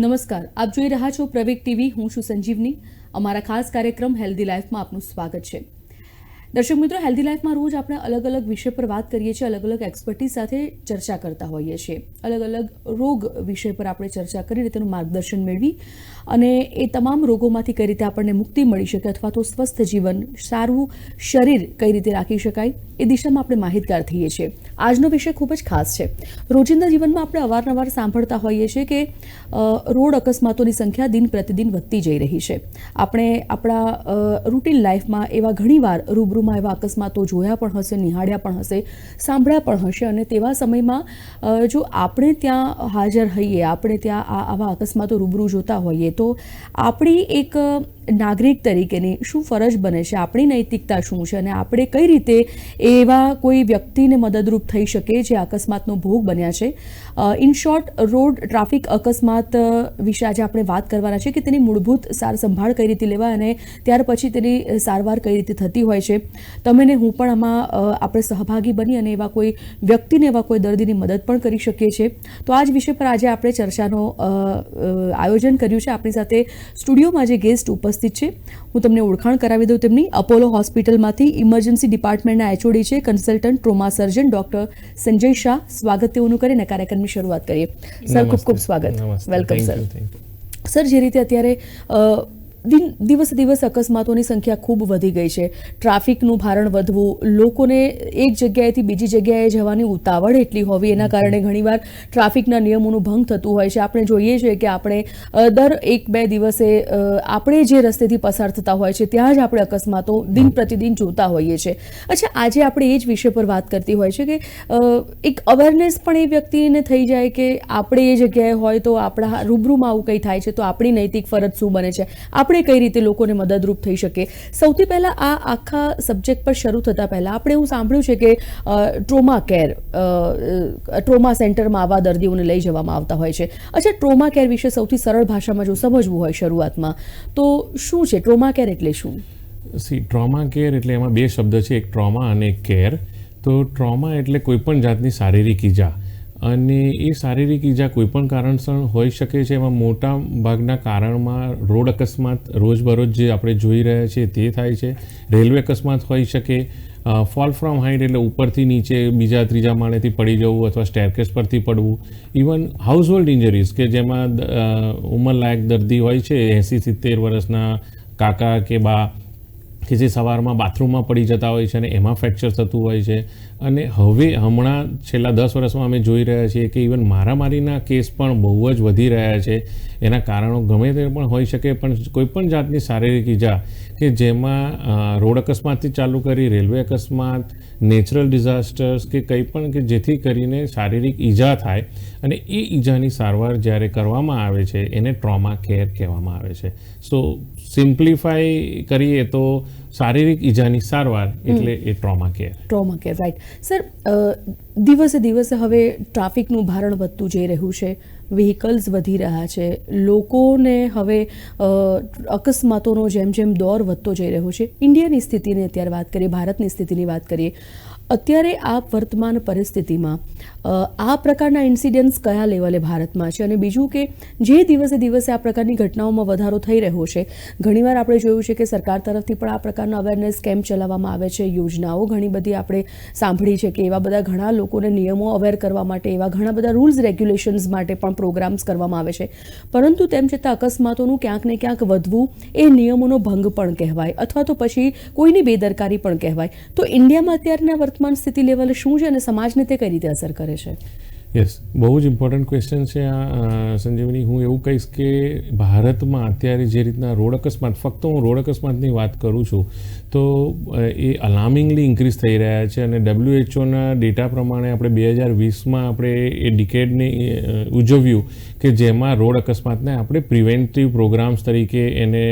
નમસ્કાર, આપ જોઈ રહ્યા છો પ્રવેગ ટીવી, હું છું સંજીવની. અમારા ખાસ કાર્યક્રમ હેલ્ધી લાઈફમાં આપનું સ્વાગત છે. દર્શક મિત્રો હેલ્ધી લાઈફમાં રોજ આપણે અલગ અલગ વિષય પર વાત કરીએ છીએ, અલગ અલગ એક્સપર્ટીઝ સાથે ચર્ચા કરતા હોઈએ છીએ. અલગ અલગ રોગ વિષય પર આપણે ચર્ચા કરીને તેનું માર્ગદર્શન મેળવી અને એ તમામ રોગોમાંથી કઈ રીતે આપણને મુક્તિ મળી શકે અથવા તો સ્વસ્થ જીવન, સારું શરીર કઈ રીતે રાખી શકાય, એ દિશામાં આપણે માહિતગાર થઈએ છીએ. આજનો વિષય ખૂબ જ ખાસ છે. રોજિંદા જીવનમાં આપણે અવારનવાર સાંભળતા હોઈએ છીએ કે રોડ અકસ્માતોની સંખ્યા દિન પ્રતિદિન વધતી જઈ રહી છે. આપણે આપણા રૂટીન લાઈફમાં એવા ઘણીવાર રૂબરૂમાં એવા અકસ્માતો જોયા પણ હશે, નિહાળ્યા પણ હશે, સાંભળ્યા પણ હશે અને તેવા સમયમાં જો આપણે ત્યાં હાજર હોઈએ, આપણે ત્યાં આવા અકસ્માતો રૂબરૂ જોતા હોઈએ, તો આપણી એક નાગરિક તરીકેની શું ફરજ બને છે? આપણી નૈતિકતા શું છે? અને આપણે કઈ રીતે એવા કોઈ વ્યક્તિને મદદરૂપ થઈ શકે જે અકસ્માતનો ભોગ બન્યા છે? ઇન શોર્ટ રોડ ટ્રાફિક અકસ્માત વિશે આજે આપણે વાત કરવાના છે કે તેની મૂળભૂત સાર સંભાળ કઈ રીતે લેવાય અને ત્યાર પછી તેની સારવાર કઈ રીતે થતી હોય છે? તમે ને હું પણ આમાં આપણે સહભાગી બની અને એવા કોઈ વ્યક્તિને એવા કોઈ દર્દીની મદદ પણ કરી શકીએ છીએ. તો આ જ વિષય પર આજે આપણે ચર્ચાનો આયોજન કર્યું છે. આપણી સાથે સ્ટુડિયોમાં જે ગેસ્ટ ઉપસ્થિત છે. હું તમને ઓળખાણ કરાવી દઉં તેમની. અપોલો હોસ્પિટલમાંથી ઇમરજન્સી ડિપાર્ટમેન્ટના એચઓડી છે consultant trauma surgeon doctor Sanjay Shah. સ્વાગત તેઓનું કરીને કાર્યક્રમની શરૂઆત કરીએ. સર ખૂબ ખૂબ સ્વાગત. Welcome sir. સર જે રીતે અત્યારે દિન, દિવસે દિવસ અકસ્માતોની સંખ્યા ખૂબ વધી ગઈ છે. ટ્રાફિકનું ભારણ વધવું, લોકોને એક જગ્યાએથી બીજી જગ્યાએ જવાની ઉતાવળ એટલી હોવી, એના કારણે ઘણીવાર ટ્રાફિકના નિયમોનું ભંગ થતું હોય છે. આપણે જોઈએ છીએ કે આપણે દર એક બે દિવસે આપણે જે રસ્તેથી પસાર થતા હોય છે, ત્યાં જ આપણે અકસ્માતો દિન પ્રતિદિન જોતા હોઈએ છીએ. અચ્છા, આજે આપણે એ જ વિષય પર વાત કરતી હોય છે કે એક અવેરનેસ પણ એ વ્યક્તિને થઈ જાય કે આપણે એ જગ્યાએ હોય તો આપણા રૂબરૂમાં આવું કંઈ થાય છે, તો આપણી નૈતિક ફરજ શું બને છે? આપણે કઈ રીતે લોકોને મદદરૂપ થઈ શકીએ? સૌથી પહેલાં આ આખા સબ્જેક્ટ પર શરૂ થતાં પહેલાં આપણે એવું સાંભળ્યું છે કે ટ્રોમા કેર ટ્રોમા સેન્ટરમાં આવા દર્દીઓને લઈ જવામાં આવતા હોય છે. અચ્છા ટ્રોમા કેર વિશે સૌથી સરળ ભાષામાં જો સમજવું હોય શરૂઆતમાં, તો શું છે? ટ્રોમા કેર એટલે શું? સી ટ્રોમા કેર એટલે એમાં બે શબ્દ છે. એક ટ્રોમા અને કેર તો ટ્રોમા એટલે કોઈપણ જાતની શારીરિક ઈજા. અને એ શારીરિક ઈજા કોઈ પણ કારણસર હોઈ શકે છે. એમાં મોટા ભાગના કારણમાં રોડ અકસ્માત રોજબરોજ જે આપણે જોઈ રહ્યા છીએ તે થાય છે. રેલવે અકસ્માત હોઈ શકે ફોલ ફ્રોમ હાઇટ એટલે ઉપરથી નીચે બીજા ત્રીજા માળેથી પડી જવું અથવા સ્ટેરકેસ પરથી પડવું. ઇવન હાઉસહોલ્ડ ઇન્જરીઝ કે જેમાં ઉંમરલાયક દર્દી હોય છે, એંસી, સિત્તેર વર્ષના કાકા કે બા કે જે સવારમાં બાથરૂમમાં પડી જતા હોય છે અને એમાં ફ્રેક્ચર થતું હોય છે. અને હવે હમણાં છેલ્લા દસ વર્ષમાં અમે જોઈ રહ્યા છીએ કે ઇવન મારામારીના કેસ પણ બહુ જ વધી રહ્યા છે. એના કારણો ગમે તે પણ હોઈ શકે, પણ કોઈપણ જાતની શારીરિક ઈજા કે જેમાં રોડ અકસ્માતથી ચાલુ કરી રેલવે અકસ્માત નેચરલ ડિઝાસ્ટર્સ કે કંઈ પણ કે જેથી કરીને શારીરિક ઈજા થાય અને એ ઈજાની સારવાર જ્યારે કરવામાં આવે છે એને ટ્રોમા કેર કહેવામાં આવે છે. સો સિમ્પ્લિફાઈ કરીએ તો શારીરિક ઈજાની સારવાર એટલે એ trauma care. Trauma care right. Sir દિવસે દિવસે હવે ટ્રાફિકનું ભારણ વધતું જઈ રહ્યું છે. વ્હીકલ્સ વધી રહ્યા છે. લોકોને હવે અકસ્માતોનો જેમ જેમ દોર વધતો જઈ રહ્યો છે. ઇન્ડિયાની સ્થિતિની અત્યારે વાત કરીએ, ભારતની સ્થિતિની વાત કરીએ. અત્યારે આ વર્તમાન પરિસ્થિતિમાં આ પ્રકારના ઇન્સિડન્ટ્સ કયા લેવલે ભારતમાં છે? અને બીજું કે, જે દિવસે દિવસે આ પ્રકારની ઘટનાઓમાં વધારો થઈ રહ્યો છે, ઘણીવાર આપણે જોયું છે કે સરકાર તરફથી પણ આ પ્રકારનો અવેરનેસ કેમ્પ ચલાવવામાં આવે છે, યોજનાઓ ઘણી બધી આપણે સાંભળી છે કે એવા બધા ઘણા લોકોને નિયમો અવેર કરવા માટે, એવા ઘણા બધા રૂલ્સ રેગ્યુલેશન્સ માટે પણ પ્રોગ્રામ્સ કરવામાં આવે છે. પરંતુ તેમ છતાં અકસ્માતોનું ક્યાંક ને ક્યાંક વધવું એ નિયમોનો ભંગ પણ કહેવાય, અથવા તો પછી કોઈની બેદરકારી પણ કહેવાય. તો ઇન્ડિયામાં અત્યારના વર્તમાન સ્થિતિ લેવલે શું છે અને સમાજને તે કઈ રીતે અસર કરે છે? યસ બહુ જ ઇમ્પોર્ટન્ટ ક્વેશ્ચન છે આ સંજીવની. હું એવું કહીશ કે ભારતમાં અત્યારે જે રીતના રોડ અકસ્માત, ફક્ત હું રોડ અકસ્માતની વાત કરું છું, તો એ અલાર્મિંગલી ઇન્ક્રીઝ થઈ રહ્યા છે અને ડબ્લ્યુએચઓના ડેટા પ્રમાણે આપણે બે હજાર વીસમાં આપણે એ ડિકેડને ઉજવ્યું કે જેમાં રોડ અકસ્માતને આપણે પ્રિવેન્ટિવ પ્રોગ્રામ્સ તરીકે એને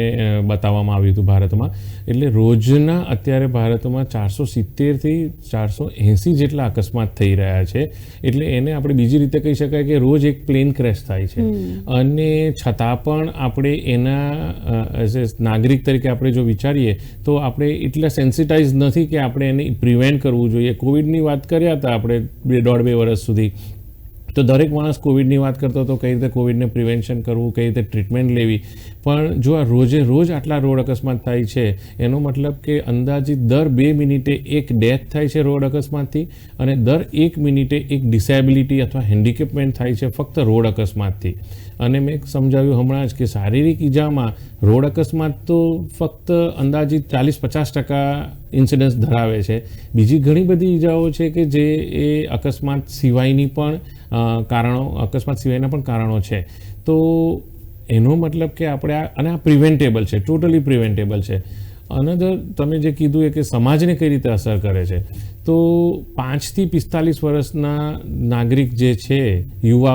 બતાવવામાં આવ્યું હતું ભારતમાં. એટલે રોજના અત્યારે ભારતમાં ચારસો સિત્તેરથી ચારસો એંસી જેટલા અકસ્માત થઈ રહ્યા છે. એટલે એને આપણે બીજી રીતે કહી શકાય કે રોજ એક પ્લેન ક્રેશ થાય છે. અને છતાં પણ આપણે એના એઝ એ નાગરિક તરીકે આપણે જો વિચારીએ તો આપણે એટલા સેન્સિટાઇઝ નથી કે આપણે એને પ્રિવેન્ટ કરવું જોઈએ. કોવિડની વાત કર્યા હતા આપણે બે દોઢ બે વર્ષ સુધી. તો દરેક માણસ કોવિડની વાત કરતો હતો, કઈ રીતે કોવિડને પ્રિવેન્શન કરવું, કઈ રીતે ટ્રીટમેન્ટ લેવી. પણ જો આ રોજે રોજ આટલા રોડ અકસ્માત થાય છે, એનો મતલબ કે અંદાજિત દર બે મિનિટે એક ડેથ થાય છે રોડ અકસ્માતથી અને દર એક મિનિટે એક ડિસેબિલિટી અથવા હેન્ડિકેપમેન્ટ થાય છે ફક્ત રોડ અકસ્માતથી. અને મેં સમજાવ્યું હમણાં જ કે શારીરિક ઈજામાં રોડ અકસ્માત તો ફક્ત અંદાજિત ચાલીસ પચાસ ટકા ઇન્સિડન્સ ધરાવે છે. બીજી ઘણી બધી ઈજાઓ છે કે જે એ અકસ્માત સિવાયની પણ કારણો, અકસ્માત સિવાયના પણ કારણો છે. તો એનો મતલબ કે આપણે આ, અને આ પ્રિવેન્ટેબલ છે ટોટલી પ્રિવેન્ટેબલ છે. અનધર તમે જે કીધું એ કે સમાજને કઈ રીતે અસર કરે છે. તો પાંચથી પિસ્તાલીસ વર્ષના નાગરિક જે છે યુવા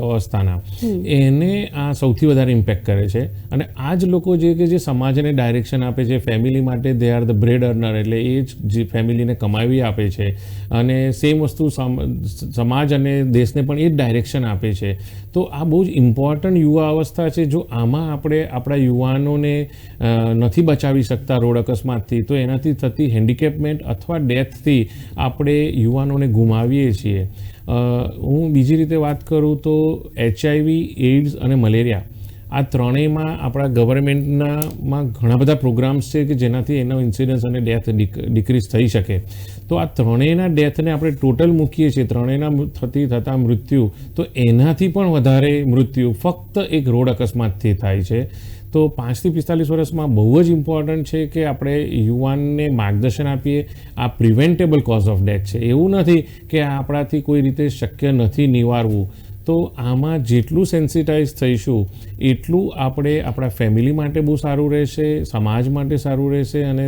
અવસ્થાના એને આ સૌથી વધારે ઇમ્પેક્ટ કરે છે. અને આ જ લોકો જે કે જે સમાજને ડાયરેક્શન આપે છે ફેમિલી માટે they are the bread earner એટલે એ જ જે ફેમિલીને કમાવી આપે છે. અને સેમ વસ્તુ સમાજ અને દેશને પણ એ જ ડાયરેક્શન આપે છે. તો આ બહુ જ ઇમ્પોર્ટન્ટ યુવા અવસ્થા છે. જો આમાં આપણે આપણા યુવાનોને નથી બચાવી શકતા રોડ અકસ્માતથી, તો એનાથી થતી હેન્ડિકેપમેન્ટ અથવા ડેથથી આપણે યુવાનોને ગુમાવીએ છીએ. હું બીજી રીતે વાત કરું તો એચઆઈવી એઇડ્સ અને મલેરિયા. આ ત્રણેયમાં આપણા ગવર્મેન્ટનામાં ઘણા બધા પ્રોગ્રામ્સ છે કે જેનાથી એનો ઇન્સિડન્સ અને ડેથ ડિક્રીઝ થઈ શકે. તો આ ત્રણેયના ડેથને આપણે ટોટલ મૂકીએ છીએ, ત્રણેયના થતી થતા મૃત્યુ, તો એનાથી પણ વધારે મૃત્યુ ફક્ત એક રોડ અકસ્માતથી થાય છે. તો પાંચથી પિસ્તાલીસ વર્ષમાં બહુ જ ઇમ્પોર્ટન્ટ છે કે આપણે યુવાનને માર્ગદર્શન આપીએ. આ પ્રિવેન્ટેબલ કોઝ ઓફ ડેથ છે. એવું નથી કે આપણાથી કોઈ રીતે શક્ય નથી નિવારવું. તો આમાં જેટલું સેન્સિટાઇઝ થઈશું એટલું આપણે આપણા ફેમિલી માટે બહુ સારું રહેશે, સમાજ માટે સારું રહેશે અને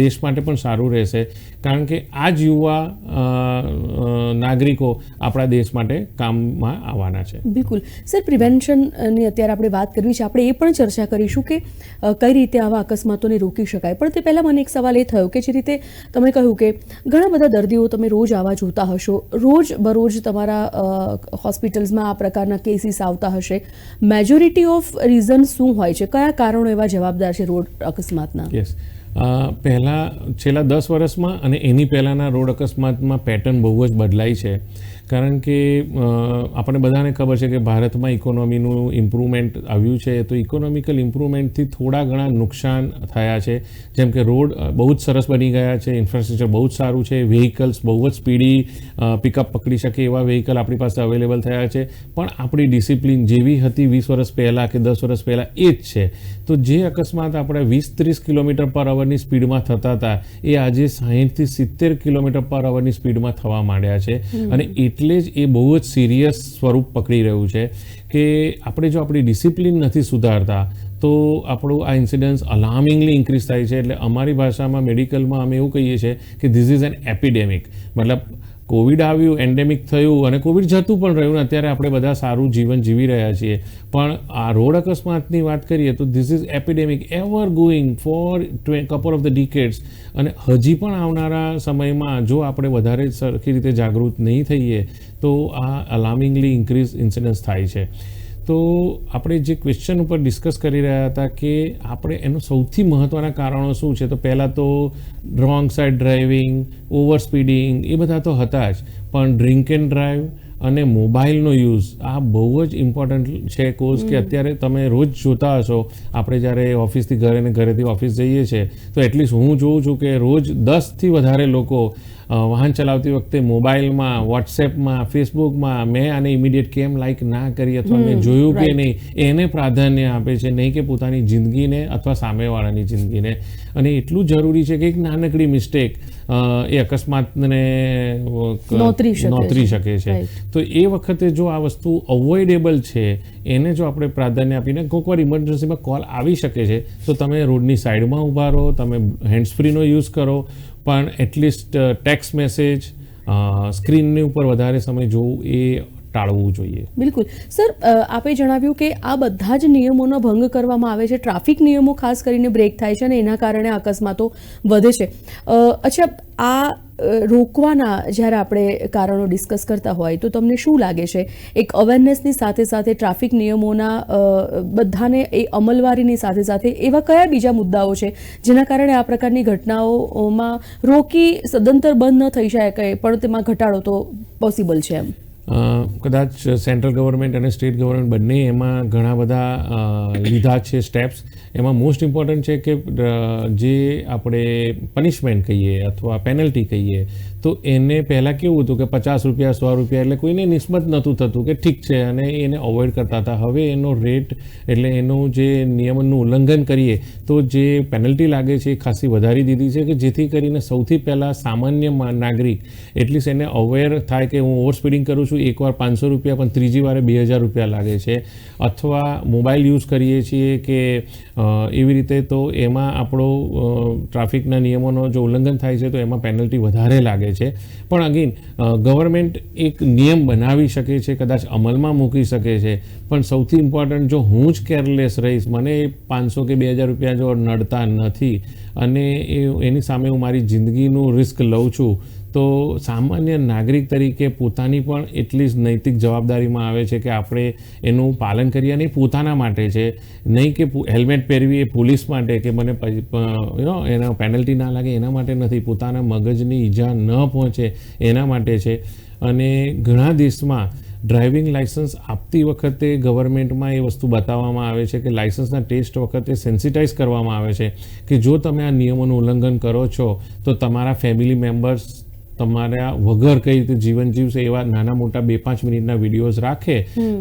દેશ માટે પણ સારું રહેશે. કારણ કે આ જ યુવા નાગરિકો આપણા દેશ માટે કામમાં આવવાના છે. બિલકુલ. સર, પ્રિવેન્શનની અત્યારે આપણે વાત કરવી છે. આપણે એ પણ ચર્ચા કરીશું કે કઈ રીતે આવા અકસ્માતોને રોકી શકાય. પણ તે પહેલાં મને એક સવાલ એ થયો કે જે રીતે તમે કહ્યું કે ઘણા બધા દર્દીઓ તમે રોજ આવા જોતા હશો. રોજ બરોજ તમારા હોસ્પિટલ્સમાં આ પ્રકારના કેસીસ આવતા હશે. મેજોરિટી ઓફ રીઝન શું હોય છે? કયા કારણો એવા જવાબદાર છે રોડ અકસ્માતના? યસ પહેલાં, છેલ્લા દસ વર્ષમાં અને એની પહેલાંના રોડ અકસ્માતમાં પેટર્ન બહુ જ બદલાઈ છે. કારણ કે આપણે બધાને ખબર છે કે ભારતમાં ઇકોનોમીનું ઇમ્પ્રુવમેન્ટ આવ્યું છે, તો ઇકોનોમિકલ ઇમ્પ્રુવમેન્ટથી થોડા ઘણા નુકસાન થયા છે. જેમ કે રોડ બહુ જ સરસ બની ગયા છે, ઇન્ફ્રાસ્ટ્રક્ચર બહુ જ સારું છે, વ્હીકલ્સ બહુ જ સ્પીડી પિકઅપ પકડી શકે એવા વ્હીકલ આપણી પાસે અવેલેબલ થયા છે. પણ આપણી ડિસિપ્લિન જેવી હતી વીસ વર્ષ પહેલાં કે દસ વર્ષ પહેલાં એ જ છે. તો જે અકસ્માત આપણે વીસ ત્રીસ કિલોમીટર પર અવરની સ્પીડમાં થતા હતા એ આજે સાહીઠથી સિત્તેર કિલોમીટર પર અવરની સ્પીડમાં થવા માંડ્યા છે. અને એટલે જ એ બહુ જ સિરિયસ સ્વરૂપ પકડી રહ્યું છે કે આપણે જો આપણી ડિસિપ્લિન નથી સુધારતા તો આપણું આ ઇન્સિડન્સ અલાર્મિંગલી ઇન્ક્રીઝ થાય છે. એટલે અમારી ભાષામાં મેડિકલમાં અમે એવું કહીએ છીએ કે ધીસ ઇઝ એન એપિડેમિક. મતલબ કોવિડ આવ્યું એન્ડેમિક થયું અને કોવિડ જતું પણ રહ્યું ને અત્યારે આપણે બધા સારું જીવન જીવી રહ્યા છીએ. પણ આ રોડ અકસ્માતની વાત કરીએ તો this is epidemic ever going for couple of the decades અને હજી પણ આવનારા સમયમાં જો આપણે વધારે સરખી રીતે જાગૃત નહીં થઈએ, તો આ અલાર્મિંગલી ઇન્ક્રીઝ ઇન્સિડન્સ થાય છે. તો આપણે જે ક્વેશ્ચન ઉપર ડિસ્કસ કરી રહ્યા હતા કે આપણે એનું સૌથી મહત્ત્વના કારણો શું છે? તો પહેલાં તો wrong side driving over speeding એ બધા તો હતા જ. પણ ડ્રિંક એન્ડ ડ્રાઈવ અને મોબાઈલનો યુઝ આ બહુ જ ઇમ્પોર્ટન્ટ છે કોઝ કે અત્યારે તમે રોજ જોતા હશો. આપણે જ્યારે ઓફિસથી ઘરે ને ઘરેથી ઓફિસ જઈએ છીએ તો એટલીસ્ટ હું જોઉં છું કે રોજ દસથી વધારે લોકો વાહન ચલાવતી વખતે મોબાઈલમાં વોટ્સએપમાં ફેસબુકમાં મેં આને ઇમિડિયેટ કેમ લાઈક ના કરી અથવા મેં જોયું કે નહીં એને પ્રાધાન્ય આપે છે નહીં કે પોતાની જિંદગીને અથવા સામેવાળાની જિંદગીને. અને એટલું જરૂરી છે કે એક નાનકડી મિસ્ટેક એ અકસ્માતને નોતરી શકે છે. તો એ વખતે જો આ વસ્તુ અવોઇડેબલ છે એને જો આપણે પ્રાધાન્ય આપીને કોઈક વાર ઇમરજન્સીમાં કોલ આવી શકે છે તો તમે રોડની સાઈડમાં ઊભા રહો તમે હેન્ડ્સ ફ્રીનો યુઝ કરો પણ એટલીસ્ટ ટેક્સ્ટ મેસેજ સ્ક્રીનની ઉપર વધારે સમય જોવું એ ટાળવું જોઈએ. બિલકુલ. સર આપે જણાવ્યું કે આ બધા જ નિયમોનો ભંગ કરવામાં આવે છે. ટ્રાફિક નિયમો ખાસ કરીને બ્રેક થાય છે અને એના કારણે અકસ્માતો વધે છે. અચ્છા, આ રોકવાના જ્યારે આપણે કારણો ડિસ્કસ કરતા હોય તો તમને શું લાગે છે? એક અવેરનેસની સાથે સાથે ટ્રાફિક નિયમોના બધાને એ અમલવારીની સાથે સાથે એવા કયા બીજા મુદ્દાઓ છે જેના કારણે આ પ્રકારની ઘટનાઓમાં રોકી સદંતર બંધ ન થઈ શકે પણ તેમાં ઘટાડો તો પોસિબલ છે એમ? કદાચ સેન્ટ્રલ ગવર્મેન્ટ અને સ્ટેટ ગવર્મેન્ટ બંને એમાં ઘણા બધા લીધા છે સ્ટેપ્સ એમાં મોસ્ટ ઇમ્પોર્ટન્ટ છે કે જે આપણે પનિશમેન્ટ કહીએ અથવા પેનલ્ટી કહીએ તો એને પહેલાં કેવું હતું કે પચાસ રૂપિયા, સો રૂપિયા એટલે કોઈને નિસ્બત નહોતું થતું કે ઠીક છે અને એને અવોઇડ કરતા હતા. હવે એનો રેટ એટલે એનું જે નિયમનનું ઉલ્લંઘન કરીએ તો જે પેનલ્ટી લાગે છે એ ખાસી વધારી દીધી છે કે જેથી કરીને સૌથી પહેલાં સામાન્ય નાગરિક એટલીસ્ટ એને અવેર થાય કે હું ઓવર સ્પીડિંગ કરું છું, એકવાર પાંચસો રૂપિયા પણ ત્રીજી વારે બે હજાર રૂપિયા લાગે છે. અથવા મોબાઈલ યુઝ કરીએ છીએ કે એવી રીતે તો એમાં આપણો ટ્રાફિકના નિયમોનો જો ઉલ્લંઘન થાય છે તો એમાં પેનલ્ટી વધારે લાગે છે. પણ અગેન ગવર્મેન્ટ એક નિયમ બનાવી શકે છે, કદાચ અમલમાં મૂકી શકે છે. પણ સૌથી ઇમ્પોર્ટન્ટ જો હું જ કેરલેસ રહીશ, મને પાંચસો કે બે હજાર રૂપિયા જો નડતા નથી, અને એ, એની સામે હું મારી જિંદગીનું રિસ્ક લઉં છું તો સામાન્ય નાગરિક તરીકે પોતાની પણ એટલી જ નૈતિક જવાબદારીમાં આવે છે કે આપણે એનું પાલન કરીએ અને પોતાના માટે છે. નહીં કે હેલ્મેટ પહેરવી એ પોલીસ માટે કે મને નો એના પેનલ્ટી ના લાગે એના માટે નથી. પોતાના મગજની ઈજા ન પહોંચે એના માટે છે. અને ઘણા દેશમાં ડ્રાઇવિંગ લાઇસન્સ આપતી વખતે ગવર્મેન્ટમાં એ વસ્તુ બતાવવામાં આવે છે કે લાઇસન્સના ટેસ્ટ વખતે સેન્સિટાઇઝ કરવામાં આવે છે કે જો તમે આ નિયમોનું ઉલ્લંઘન કરો છો, તો તમારા ફેમિલી મેમ્બર્સ તમારા વગર કઈ રીતે જીવન જીવશે એવા નાના મોટા બે પાંચ મિનિટના વિડીયોઝ રાખે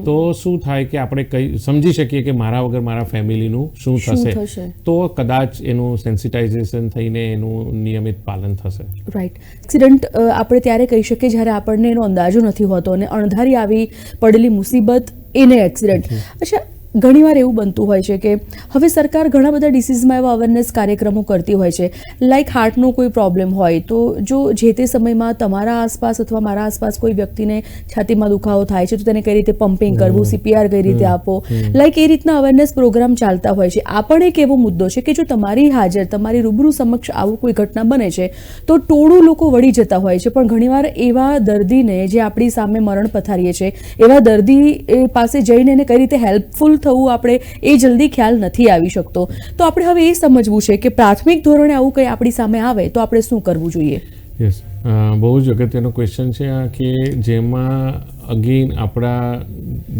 તો શું થાય કે આપણે કઈ સમજી શકીએ કે મારા વગર મારા ફેમિલીનું શું થશે? તો કદાચ એનું સેન્સિટાઇઝેશન થઈને એનું નિયમિત પાલન થશે. રાઈટ એક્સિડન્ટ આપણે ત્યારે કહી શકીએ જ્યારે આપણને એનો અંદાજો નથી હોતો અને અણધારી આવી પડેલી મુસીબત એને એક્સિડન્ટ અચ્છા ઘણીવાર એવું બનતું હોય છે કે હવે સરકાર ઘણા બધા ડિસીઝમાં એવા અવેરનેસ કાર્યક્રમો કરતી હોય છે. લાઈક હાર્ટનો કોઈ પ્રોબ્લેમ હોય તો જો જે તે સમયમાં તમારા આસપાસ અથવા મારા આસપાસ કોઈ વ્યક્તિને છાતીમાં દુખાવો થાય છે તો તેને કઈ રીતે પમ્પિંગ કરવું સીપીઆર કઈ રીતે આપો? લાઈક એ રીતના અવેરનેસ પ્રોગ્રામ ચાલતા હોય છે. આ પણ એક એવો મુદ્દો છે કે જો તમારી હાજર તમારી રૂબરૂ સમક્ષ આવું કોઈ ઘટના બને છે તો ટોળું લોકો વળી જતા હોય છે. પણ ઘણીવાર એવા દર્દીને જે આપણી સામે મરણ પથારીએ છે એવા દર્દી એ પાસે જઈને એને કઈ રીતે હેલ્પફુલ થવું આપણે એ જલ્દી ખ્યાલ નથી આવી શકતો. તો આપણે હવે એ સમજવું છે કે પ્રાથમિક ધોરણે આવું કંઈ આપણી સામે આવે તો આપણે શું કરવું જોઈએ? યસ બહુ જ અગત્યનો ક્વેશ્ચન છે આ કે જેમાં અગેન આપણા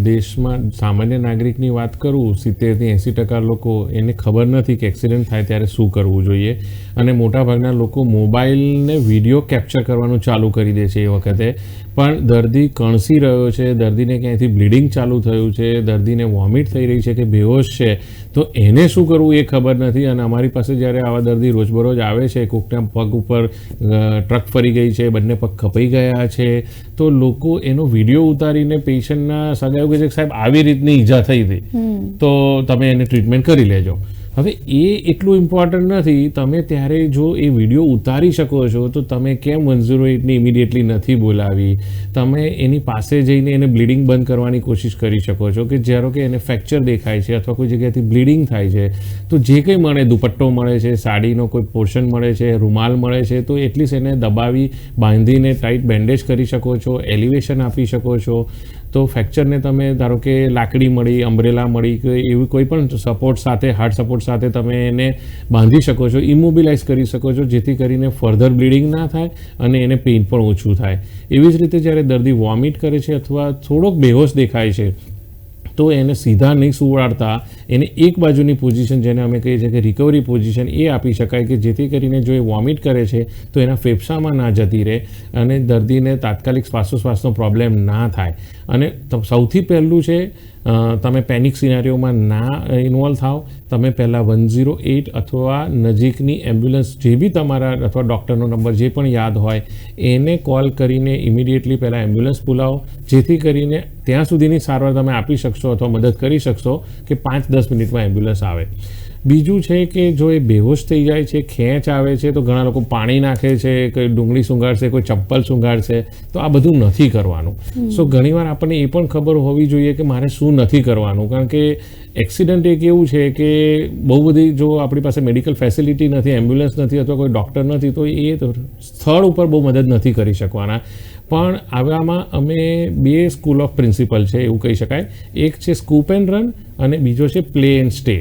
દેશમાં સામાન્ય નાગરિકની વાત કરું, સિત્તેરથી એંસી ટકા લોકો, એને ખબર નથી કે એક્સિડન્ટ થાય ત્યારે શું કરવું જોઈએ. અને મોટાભાગના લોકો મોબાઈલને વીડિયો કેપ્ચર કરવાનું ચાલુ કરી દે છે એ વખતે. પણ દર્દી કણસી રહ્યો છે, દર્દીને ક્યાંયથી બ્લીડિંગ ચાલુ થયું છે, દર્દીને વોમિટ થઈ રહી છે કે બેહોશ છે, તો એને શું કરવું એ ખબર નથી. અને અમારી પાસે જ્યારે આવા દર્દી રોજબરોજ આવે છે, કોકના પગ ઉપર ટ્રક ફરી ગઈ છે, બંને પગ ખપાઈ ગયા છે, તો લોકો એનો વીડિયો ઉતારીને પેશન્ટના સગા એવું કે સાહેબ આવી રીતની ઈજા થઈ હતી તો તમે એને ટ્રીટમેન્ટ કરી લેજો. હવે એ એટલું ઇમ્પોર્ટન્ટ નથી, તમે ત્યારે જો એ વીડિયો ઉતારી શકો છો, તો તમે કેમ વન ઝીરો એટની ઇમિડિયેટલી નથી બોલાવી? તમે એની પાસે જઈને એને બ્લીડિંગ બંધ કરવાની કોશિશ કરી શકો છો કે જ્યારે કે એને ફ્રેક્ચર દેખાય છે અથવા કોઈ જગ્યાએથી બ્લીડિંગ થાય છે, તો જે કંઈ મળે, દુપટ્ટો મળે છે, સાડીનો કોઈ પોર્શન મળે છે, રૂમાલ મળે છે, તો એટલીસ્ટ એને દબાવી, બાંધીને ટાઈટ બેન્ડેજ કરી શકો છો એલિવેશન આપી શકો છો. તો ફ્રેક્ચરને તમે ધારો કે લાકડી મળી અમ્બ્રેલા મળી કે એવી કોઈ પણ સપોર્ટ સાથે હાર્ડ સપોર્ટ સાથે તમે એને બાંધી શકો છો ઇમોબિલાઇઝ કરી શકો છો, જેથી કરીને ફર્ધર બ્લીડિંગ ના થાય અને એને પેઇન પણ ઓછું થાય. એવી જ રીતે જ્યારે દર્દી વોમિટ કરે છે અથવા થોડોક બેહોશ દેખાય છે, તો એને સીધા નહીં સુવાડતા, એને એક બાજુની પોઝિશન જેને અમે કહીએ છીએ કે રિકવરી પોઝિશન એ આપી શકાય કે જેથી કરીને જો એ વોમિટ કરે છે, તો એના ફેફસામાં ના જતી રહે અને દર્દીને તાત્કાલિક શ્વાસોશ્વાસનો પ્રોબ્લેમ ના થાય. અને સૌથી પહેલું છે તમે પેનિક સિનારીઓમાં ના ઇન્વોલ્વ થાવ તમે પહેલાં વન ઝીરો એઇટ અથવા નજીકની એમ્બ્યુલન્સ જે બી તમારા અથવા ડૉક્ટરનો નંબર જે પણ યાદ હોય, એને કોલ કરીને ઇમિડિયેટલી પહેલાં એમ્બ્યુલન્સ બોલાવો. જેથી કરીને ત્યાં સુધીની સારવાર તમે આપી શકશો અથવા મદદ કરી શકશો કે પાંચ દસ મિનિટમાં એમ્બ્યુલન્સ આવે. બીજું છે કે જો એ બેહોશ થઈ જાય છે ખેંચ આવે છે તો ઘણા લોકો પાણી નાખે છે કોઈ ડુંગળી સૂંઘાડશે કોઈ ચપ્પલ સૂંઘાડશે તો આ બધું નથી કરવાનું. સો ઘણીવાર આપણને એ પણ ખબર હોવી જોઈએ કે મારે શું નથી કરવાનું. કારણ કે એક્સિડન્ટ એક એવું છે કે બહુ બધી જો આપણી પાસે મેડિકલ ફેસિલિટી નથી એમ્બ્યુલન્સ નથી અથવા કોઈ ડૉક્ટર નથી તો એ સ્થળ ઉપર બહુ મદદ નથી કરી શકવાના. પણ આવામાં અમે બે સ્કૂલ ઓફ પ્રિન્સિપલ છે એવું કહી શકાય. એક છે સ્કૂપ એન્ડ રન અને બીજો છે પ્લે એન્ડ સ્ટે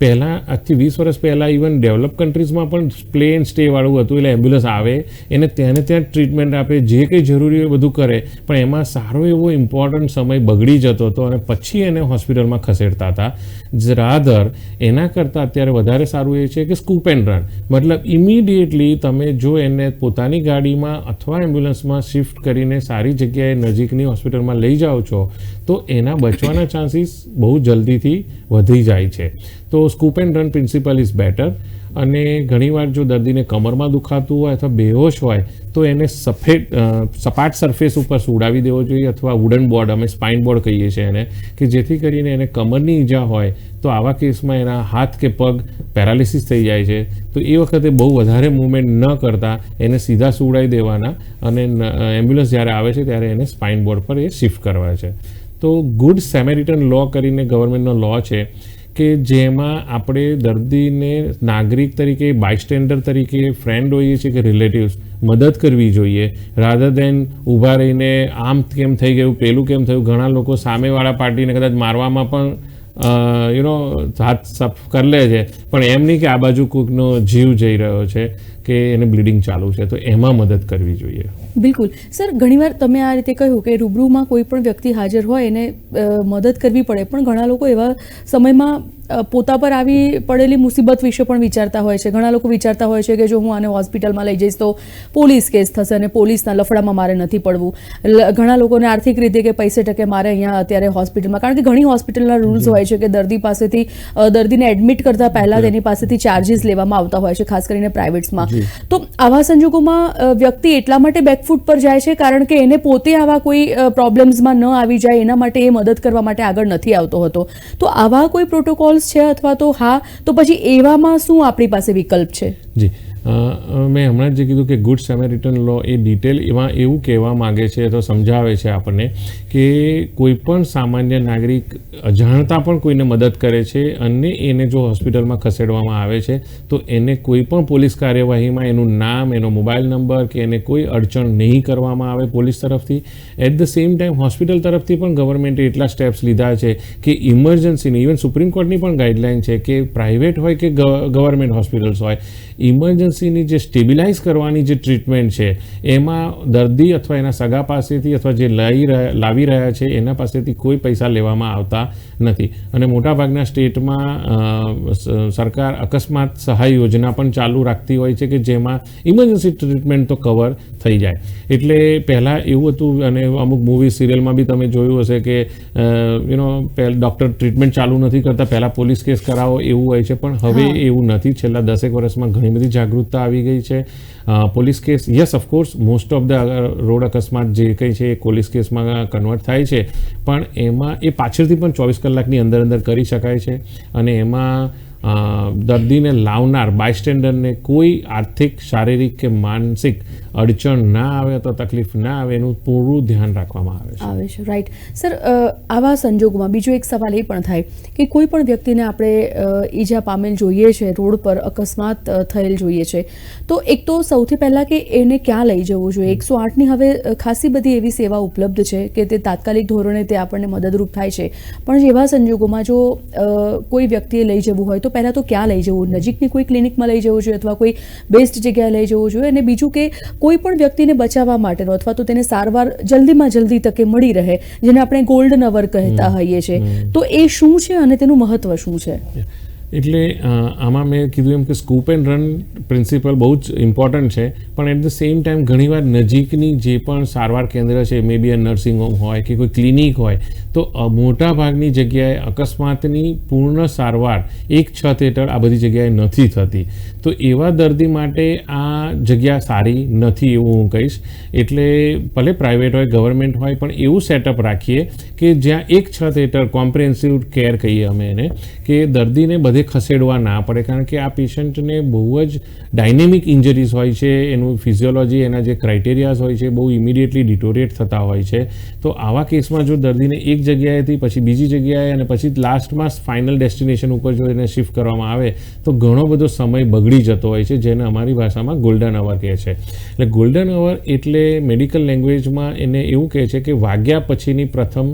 પહેલાં આજથી વીસ વર્ષ પહેલાં ઇવન ડેવલપ કન્ટ્રીઝમાં પણ પ્લે એન્ડ સ્ટેવાળું હતું. એટલે એમ્બ્યુલન્સ આવે, એને ત્યાંને ત્યાં ટ્રીટમેન્ટ આપે, જે કંઈ જરૂરી હોય બધું કરે. પણ એમાં સારો એવો ઇમ્પોર્ટન્ટ સમય બગડી જતો હતો અને પછી એને હોસ્પિટલમાં ખસેડતા હતા. રાધર એના કરતાં અત્યારે વધારે સારું એ છે કે સ્કૂપ એન્ડ રન મતલબ ઇમિડિયેટલી તમે જો એને પોતાની ગાડીમાં અથવા એમ્બ્યુલન્સમાં શિફ્ટ કરીને સારી જગ્યાએ નજીકની હોસ્પિટલમાં લઈ જાઓ છો તો એના બચવાના ચાન્સીસ બહુ જલ્દીથી વધી જાય છે. તો scoop and run principle is better અને ઘણીવાર જો દર્દીને કમરમાં દુખાતું હોય અથવા બેહોશ હોય, તો એને સફેદ સપાટ સરફેસ ઉપર સુડાવી દેવો જોઈએ અથવા વુડન બોર્ડ અમે સ્પાઇન બોર્ડ કહીએ છીએ એને, કે જેથી કરીને એને કમરની ઈજા હોય, તો આવા કેસમાં એના હાથ કે પગ પેરાલિસિસ થઈ જાય છે. તો એ વખતે બહુ વધારે મૂવમેન્ટ ન કરતા એને સીધા સુવડાવી દેવાના અને એમ્બ્યુલન્સ જ્યારે આવે છે ત્યારે એને સ્પાઇન બોર્ડ પર એ શિફ્ટ કરવા છે. તો ગુડ સેમેરિટન લો કરીને ગવર્મેન્ટનો લો છે કે જેમાં આપણે દર્દીને નાગરિક તરીકે બાયસ્ટેન્ડર તરીકે ફ્રેન્ડ હોઈએ છીએ કે રિલેટિવ્સ મદદ કરવી જોઈએ રાધર દેન ઊભા રહીને આમ કેમ થઈ ગયું, પેલું કેમ થયું, ઘણા લોકો સામેવાળા પાર્ટીને કદાચ મારવામાં પણ યુ નો હાથ સફ કરી લે છે. પણ એમ નહીં કે આ બાજુ કોઈકનો જીવ જઈ રહ્યો છે. કે એને બ્લીડિંગ ચાલુ છે તો એમાં મદદ કરવી જોઈએ. બિલકુલ. સર ઘણીવાર તમે આ રીતે કહ્યું કે રૂબરૂમાં કોઈ પણ વ્યક્તિ હાજર હોય એને મદદ કરવી પડે. પણ ઘણા લોકો એવા સમયમાં પોતા પર આવી પડેલી મુસીબત વિશે પણ વિચારતા હોય છે. ઘણા લોકો વિચારતા હોય છે કે જો હું આને હોસ્પિટલમાં લઈ જઈશ તો પોલીસ કેસ થશે અને પોલીસના લફડામાં મારે નથી પડવું. ઘણા લોકોને આર્થિક રીતે કે પૈસે ટકે મારે અહીંયા અત્યારે હોસ્પિટલમાં કારણ કે ઘણી હોસ્પિટલના રૂલ્સ હોય છે કે દર્દી પાસેથી દર્દીને એડમિટ કરતા પહેલા તેની પાસેથી ચાર્જીસ લેવામાં આવતા હોય છે ખાસ કરીને પ્રાઇવેટ્સમાં તો આવા સંજોગોમાં વ્યક્તિ એટલા માટે બેકફૂટ પર જાય છે કારણ કે એને પોતે આવા કોઈ પ્રોબ્લેમ્સમાં ન આવી જાય, એના માટે એ મદદ કરવા માટે આગળ નથી આવતો હતો. તો આવા કોઈ પ્રોટોકોલ્સ છે અથવા તો હા, તો પછી એવામાં શું આપણી પાસે વિકલ્પ છે? જી. મેં હમણાં જ કીધું કે ગુડ સેમેરિટન લો એ ડિટેલ એમાં એવું કહેવા માગે છે તો સમજાવે છે આપણને કે કોઈ પણ સામાન્ય નાગરિક અજાણતા પણ કોઈને મદદ કરે છે અને એને જો હોસ્પિટલમાં ખસેડવામાં આવે છે, તો એને કોઈ પણ પોલીસ કાર્યવાહીમાં એનું નામ, એનો મોબાઈલ નંબર કે એને કોઈ અડચણ નહીં કરવામાં આવે પોલીસ તરફથી. At the same time hospital તરફથી પણ ગવર્મેન્ટે એટલા સ્ટેપ્સ લીધા છે કે ઇમરજન્સીની ઇવન સુપ્રીમ કોર્ટની પણ ગાઈડલાઈન છે કે પ્રાઇવેટ હોય કે ગવર્મેન્ટ હોસ્પિટલ્સ હોય ઇમરજન્સીની જે સ્ટેબિલાઇઝ કરવાની જે ટ્રીટમેન્ટ છે, એમાં દર્દી અથવા એના સગા પાસેથી અથવા જે લઈ રહ્યા, લાવી રહ્યા છે, એના પાસેથી કોઈ પૈસા લેવામાં આવતા નથી. અને મોટાભાગના સ્ટેટમાં સરકાર અકસ્માત સહાય યોજના પણ ચાલુ રાખતી હોય છે કે જેમાં ઇમરજન્સી ટ્રીટમેન્ટ તો કવર થઈ જાય. એટલે પહેલાં એવું હતું અને અમુક મૂવી સિરિયલમાં બી તમે જોયું હશે કે યુ નો ડૉક્ટર ટ્રીટમેન્ટ ચાલુ નથી કરતા પહેલાં પોલીસ કેસ કરાવો એવું હોય છે પણ હવે એવું નથી. છેલ્લા દસેક વર્ષમાં ઘણી બધી જાગૃતતા આવી ગઈ છે. Police case yes of course most of the road અકસ્માત જે કંઈ છે એ પોલીસ કેસમાં કન્વર્ટ થાય છે. પણ એમાં એ પાછળથી પણ ચોવીસ કલાકની અંદર અંદર કરી શકાય છે. અને એમાં દર્દીને લાવનાર બાયસ્ટેન્ડરને કોઈ આર્થિક, શારીરિક કે માનસિક અડચણ ના આવે અથવા તકલીફ ના આવે એનું પૂરું ધ્યાન રાખવામાં આવે છે. આવે છે રાઈટ સર આવા સંજોગોમાં બીજો એક સવાલ એ પણ થાય કે કોઈ પણ વ્યક્તિને આપણે ઈજા પામેલ જોઈએ છે, રોડ પર અકસ્માત થયેલ જોઈએ છે, તો એક તો સૌથી પહેલાં કે એને ક્યાં લઈ જવું જોઈએ? એકસો આઠની હવે ખાસી બધી એવી સેવા ઉપલબ્ધ છે કે તે તાત્કાલિક ધોરણે તે આપણને મદદરૂપ થાય છે. પણ એવા સંજોગોમાં જો કોઈ વ્યક્તિએ લઈ જવું હોય તો પહેલાં તો ક્યાં લઈ જવું? નજીકની કોઈ ક્લિનિકમાં લઈ જવું જોઈએ અથવા કોઈ બેસ્ટ જગ્યાએ લઈ જવું જોઈએ? અને બીજું કે કોઈ પણ વ્યક્તિને બચાવવા માટેનો અથવા તો તેને સારવાર જલ્દીમાં જલ્દી તકે મળી રહે જેને આપણે ગોલ્ડન અવર કહેતા હોઈએ છીએ તો એ શું છે અને તેનું મહત્વ શું છે? એટલે આમાં મેં કીધું એમ કે સ્કૂપ એન્ડ રન પ્રિન્સિપલ બહુ જ ઇમ્પોર્ટન્ટ છે પણ એટ ધ સેમ ટાઈમ ઘણીવાર નજીકની જે પણ સારવાર કેન્દ્ર છે મે બી નર્સિંગ હોમ હોય કે કોઈ ક્લિનિક હોય તો મોટાભાગની જગ્યાએ અકસ્માતની પૂર્ણ સારવાર એક છત હેઠળ આ બધી જગ્યાએ નથી થતી. તો એવા દર્દી માટે આ જગ્યા સારી નથી એવું હું કહીશ. એટલે ભલે પ્રાઇવેટ હોય ગવર્મેન્ટ હોય, પણ એવું સેટઅપ રાખીએ કે જ્યાં એક છત હેઠળ કોમ્પ્રિહેન્સિવ કેર કહીએ અમે એને, કે દર્દીને બધે ખસેડવા ના પડે. કારણ કે આ પેશન્ટને બહુ જ ડાયનેમિક ઇન્જરીઝ હોય છે, એનું ફિઝિયોલોજી એના જે ક્રાઇટેરિયાઝ હોય છે, બહુ ઇમિડિયેટલી ડિટોરેટ થતા હોય છે. તો આવા કેસમાં જો દર્દીને એક જગ્યાએથી પછી બીજી જગ્યાએ અને પછી લાસ્ટમાં ફાઇનલ ડેસ્ટિનેશન ઉપર જો એને શિફ્ટ કરવામાં આવે, તો ઘણો બધો સમય બગડી જતો હોય છે, જેને અમારી ભાષામાં ગોલ્ડન અવર કહે છે. એટલે ગોલ્ડન અવર એટલે મેડિકલ લેંગ્વેજમાં એને એવું કહે છે કે વાગ્યા પછીની પ્રથમ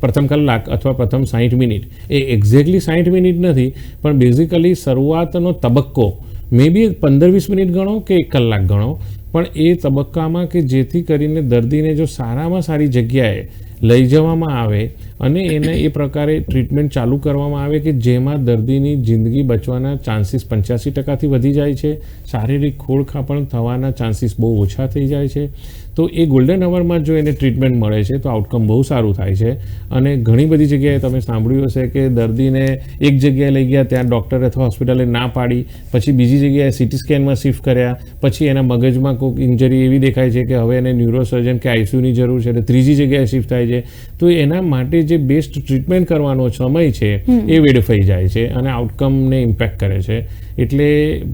પ્રથમ કલાક અથવા પ્રથમ સાહીઠ મિનિટ. એ એક્ઝેક્ટલી સાહીઠ મિનિટ નથી, પણ બેઝિકલી શરૂઆતનો તબક્કો મે બી પંદર વીસ મિનિટ ગણો કે એક કલાક ગણો. પણ એ તબક્કામાં કે જેથી કરીને દર્દીને જો સારામાં સારી જગ્યાએ લઈ જવામાં આવે અને એને એ પ્રકારે ટ્રીટમેન્ટ ચાલુ કરવામાં આવે કે જેમાં દર્દીની જિંદગી બચવાના ચાન્સીસ પંચ્યાસી ટકાથી વધી જાય છે. શારીરિક ખોળખાપણ થવાના ચાન્સીસ બહુ ઓછા થઈ જાય છે. તો એ ગોલ્ડન અવરમાં જો એને ટ્રીટમેન્ટ મળે છે તો આઉટકમ બહુ સારું થાય છે. અને ઘણી બધી જગ્યાએ તમે સાંભળ્યું હશે કે દર્દીને એક જગ્યાએ લઈ ગયા ત્યાં ડૉક્ટરે અથવા હોસ્પિટલે ના પાડી પછી બીજી જગ્યાએ સિટી સ્કેનમાં શિફ્ટ કર્યા પછી એના મગજમાં કોઈક ઇન્જરી એવી દેખાય છે કે હવે એને ન્યુરોસર્જન કે આઈસીયુની જરૂર છે એટલે ત્રીજી જગ્યાએ શિફ્ટ થાય છે. તો એના માટે જે બેસ્ટ ટ્રીટમેન્ટ કરવાનો સમય છે એ વેડફાઈ જાય છે અને આઉટકમને ઇમ્પેક્ટ કરે છે. એટલે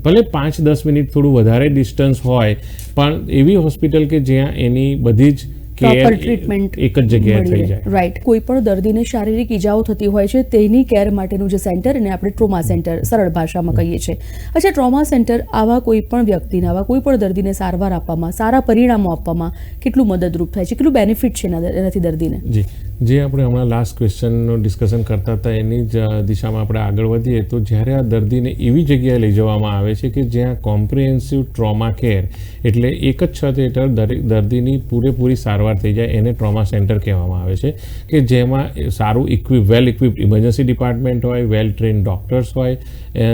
ભલે પાંચ દસ મિનિટ થોડું વધારે ડિસ્ટન્સ હોય, પણ એવી હોસ્પિટલ કે જ્યાં એની બધી જ પ્રોપર ટ્રીટમેન્ટ એક જ જગ્યાએ થઈ જાય. રાઈટ કોઈ પણ દર્દીને શારીરિક ઈજાઓ થતી હોય છે તેની કેર માટેનું જે સેન્ટર એને આપણે ટ્રોમા સેન્ટર સરળ ભાષામાં કહીએ છીએ. અચ્છા ટ્રોમા સેન્ટર આવા કોઈ પણ વ્યક્તિને આવા કોઈ પણ દર્દીને સારવાર આપવામાં સારા પરિણામો આપવામાં કેટલું મદદરૂપ થાય છે? કેટલું બેનિફિટ છે એના- એનાથી દર્દીને? જી. જે આપણે હમણાં લાસ્ટ ક્વેશ્ચનનું ડિસ્કશન કરતા હતા એની જ દિશામાં આપણે આગળ વધીએ તો જ્યારે આ દર્દીને એવી જગ્યાએ લઈ જવામાં આવે છે કે જ્યાં કોમ્પ્રિહેન્સિવ ટ્રોમા કેર એટલે એક જ છત હેઠળ દરેક દર્દીની પૂરેપૂરી સારવાર થઈ જાય એને ટ્રોમા સેન્ટર કહેવામાં આવે છે કે જેમાં સારું equip well equip emergency department હોય વેલ ટ્રેન ડૉક્ટર્સ હોય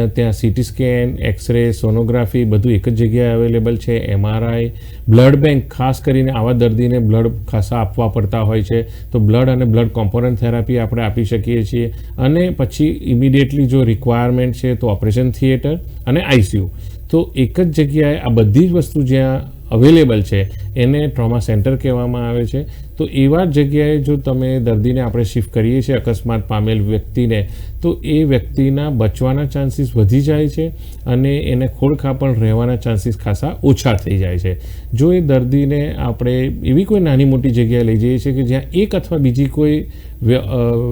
ત્યાં સીટી સ્કેન એક્સરે સોનોગ્રાફી બધું એક જ જગ્યાએ અવેલેબલ છે એમઆરઆઈ બ્લડ બેંક ખાસ કરીને આવા દર્દીને બ્લડ ખાસા આપવા પડતા હોય છે. તો બ્લડ અને બ્લડ કોમ્પોનન્ટ થેરાપી આપણે આપી શકીએ છીએ. અને પછી ઇમિડિયેટલી જો રિક્વાયરમેન્ટ છે તો ઓપરેશન થિયેટર અને આઈસીયુ તો એક જ જગ્યાએ આ બધી જ વસ્તુ જ્યાં અવેલેબલ છે, એને ટ્રોમા સેન્ટર કહેવામાં આવે છે. તો એવા જગ્યાએ જો તમે દર્દીને આપણે શિફ્ટ કરીએ છીએ, અકસ્માત પામેલ વ્યક્તિને, તો એ વ્યક્તિના બચવાના ચાન્સીસ વધી જાય છે અને એને ખોળખા પણ રહેવાના ચાન્સીસ ખાસા ઓછા થઈ જાય છે. જો એ દર્દીને આપણે એવી કોઈ નાની મોટી જગ્યાએ લઈ જઈએ છીએ કે જ્યાં એક અથવા બીજી કોઈ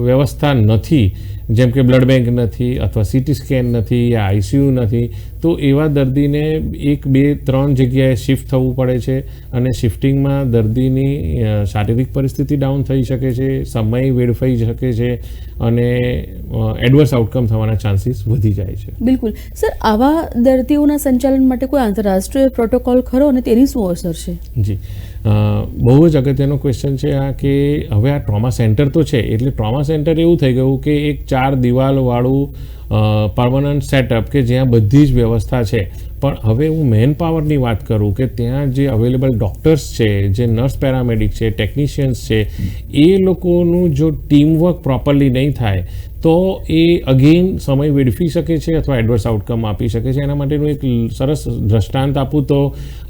વ્યવસ્થા નથી જેમ કે બ્લડ બેંક નથી અથવા સીટી સ્કેન નથી યા આઈસીયુ નથી તો એવા દર્દીને એક બે ત્રણ જગ્યાએ શિફ્ટ થવું પડે છે અને શિફ્ટિંગમાં દર્દીની શારીરિક પરિસ્થિતિ ડાઉન થઈ શકે છે સમય વેડફાઈ શકે છે અને એડવર્સ આઉટકમ થવાના ચાન્સીસ વધી જાય છે. બિલકુલ. સર આવા દર્દીઓના સંચાલન માટે કોઈ આંતરરાષ્ટ્રીય પ્રોટોકોલ ખરો અને તેની શું અસર છે? જી. બહુ જ અગત્યનો ક્વેશ્ચન છે આ કે હવે આ ટ્રોમા સેન્ટર તો છે, એટલે ટ્રોમા સેન્ટર એવું થઈ ગયું કે એક ચાર દિવાલવાળું પરમનન્ટ સેટઅપ કે જ્યાં બધી જ વ્યવસ્થા છે. પણ હવે હું મેન પાવરની વાત કરું કે ત્યાં જે અવેલેબલ ડૉક્ટર્સ છે જે નર્સ પેરામેડિક છે ટેકનિશિયન્સ છે એ લોકોનું જો ટીમવર્ક પ્રોપરલી નહીં થાય તો એ અગેન સમય વેડફી શકે છે અથવા એડવર્સ આઉટકમ આપી શકે છે. એના માટેનું એક સરસ દ્રષ્ટાંત આપું તો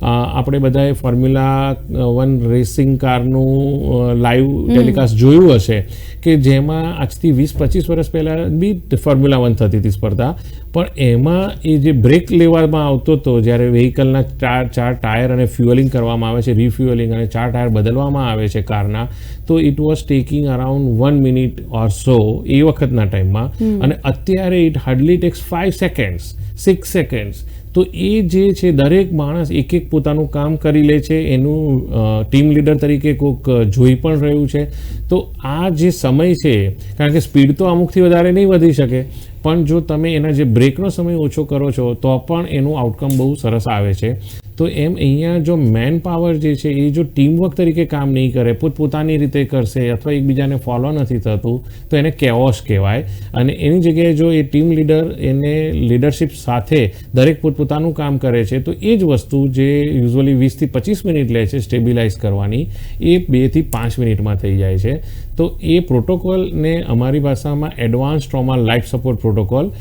આપણે બધાએ ફોર્મ્યુલા વન રેસિંગ કારનું લાઈવ ટેલિકાસ્ટ જોયું હશે. કે જેમાં આજથી વીસ પચીસ વર્ષ પહેલાં બી ફોર્મ્યુલા વન થતી હતી સ્પર્ધા. પણ એમાં એ જે બ્રેક લેવામાં આવતો હતો જ્યારે વ્હીકલના ચાર ચાર ટાયર અને ફ્યુઅલિંગ કરવામાં આવે છે રિફ્યુઅલિંગ અને ચાર ટાયર બદલવામાં આવે છે કારના તો it was taking around one minute or so એ વખતના ટાઈમમાં અને અત્યારે it hardly takes five seconds six seconds તો એ જે છે, દરેક માણસ એક એક પોતાનું કામ કરી લે છે, એનું ટીમ લીડર તરીકે કોઈક જોઈ પણ રહ્યું છે. તો આ જે સમય છે, કારણ કે સ્પીડ તો અમુકથી વધારે નહીં વધી શકે, પણ જો તમે એના જે બ્રેકનો સમય ઓછો કરો છો, તો પણ એનું આઉટકમ બહુ સરસ આવે છે. તો એમ અહીંયા જો મેન પાવર જે છે, એ જો ટીમવર્ક તરીકે કામ નહીં કરે, પોતપોતાની રીતે કરશે અથવા એકબીજાને ફોલો નથી થતું, તો એને કેઓસ કહેવાય. અને એની જગ્યાએ જો એ ટીમ લીડર એને લીડરશિપ સાથે દરેક પોતપોતાનું કામ કરે છે, તો એ જ વસ્તુ જે યુઝ્યુઅલી વીસથી પચીસ મિનિટ લે છે સ્ટેબિલાઇઝ કરવાની, એ બેથી પાંચ મિનિટમાં થઈ જાય છે. તો એ પ્રોટોકોલને અમારી ભાષામાં advance trauma life support protocol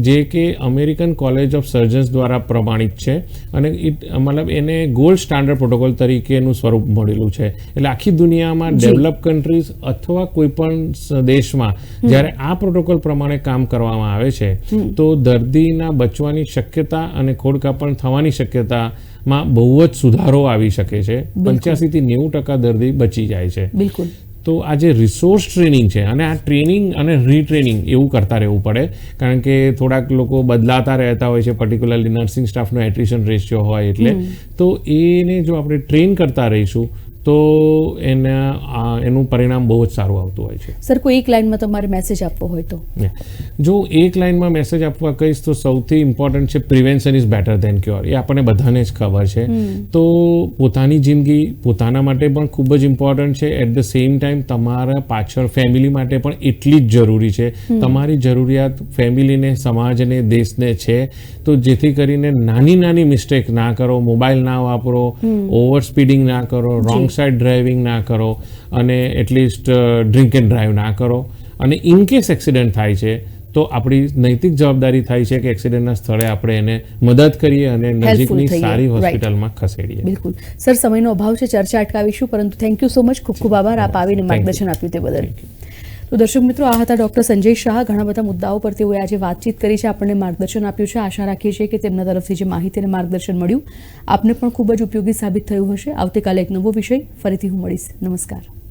જે કે અમેરિકન કોલેજ ઓફ સર્જન્સ દ્વારા પ્રમાણિત છે અને મતલબ એને ગોલ્ડ સ્ટાન્ડર્ડ પ્રોટોકોલ તરીકેનું સ્વરૂપ મળેલું છે. એટલે આખી દુનિયામાં ડેવલપ કન્ટ્રીઝ અથવા કોઈ પણ દેશમાં જ્યારે આ પ્રોટોકોલ પ્રમાણે કામ કરવામાં આવે છે તો દર્દીના બચવાની શક્યતા અને ખોડકાપણ થવાની શક્યતામાં બહુ જ સુધારો આવી શકે છે. પંચ્યાસીથી નેવું ટકા દર્દી બચી જાય છે. બિલકુલ. તો આ જે રિસોર્સ ટ્રેનિંગ છે અને આ ટ્રેનિંગ અને રીટ્રેનિંગ એવું કરતા રહેવું પડે. કારણ કે થોડાક લોકો બદલાતા રહેતા હોય છે પર્ટિક્યુલરલી નર્સિંગ સ્ટાફનો એટ્રિશન રેશિયો હોય એટલે. તો એને જો આપણે ટ્રેન કરતા રહીશું તો એના એનું પરિણામ બહુ જ સારું આવતું હોય છે. સર કોઈ એક લાઇનમાં તમારે મેસેજ આપવો હોય તો? જો એક લાઇનમાં મેસેજ આપવા કહીશ તો સૌથી ઇમ્પોર્ટન્ટ છે prevention is better than cure એ આપણને બધાને જ ખબર છે. તો પોતાની જિંદગી પોતાના માટે પણ ખૂબ જ ઇમ્પોર્ટન્ટ છે. એટ ધ સેમ ટાઈમ તમારા પાછળ ફેમિલી માટે પણ એટલી જ જરૂરી છે. તમારી જરૂરિયાત ફેમિલીને સમાજને દેશને છે. તો જેથી કરીને નાની નાની મિસ્ટેક ના કરો મોબાઈલ ના વાપરો ઓવર સ્પીડિંગ ના કરો રોંગ સાઈડ ડ્રાઇવિંગ ના કરો અને એટલીસ્ટ ડ્રિંક એન્ડ ડ્રાઈવ ના કરો. અને ઇન કેસ એક્સિડન્ટ થાય છે તો આપણી નૈતિક જવાબદારી થાય છે કે એક્સિડન્ટના સ્થળે આપણે એને મદદ કરીએ અને નજીકની. સારી હોસ્પિટલમાં ખસેડીએ. બિલકુલ. સર સમયનો અભાવ છે ચર્ચા અટકાવીશું પરંતુ થેન્ક યુ સો મચ ખૂબ ખૂબ આભાર. આપ આવીને માર્ગદર્શન આપ્યું તે બદલ. તો દર્શક મિત્રો, આ હતા ડોક્ટર સંજય શાહ. ઘણા બધા મુદ્દાઓ પર તેઓએ આજે વાતચીત કરી છે. આપણને માર્ગદર્શન આપ્યું છે. આશા રાખીએ છીએ કે તેમના તરફથી જે માહિતી અને માર્ગદર્શન મળ્યું, આપને પણ ખૂબ જ ઉપયોગી સાબિત થયું હશે. આવતીકાલે એક નવો વિષય ફરીથી હું મળીશ. નમસ્કાર.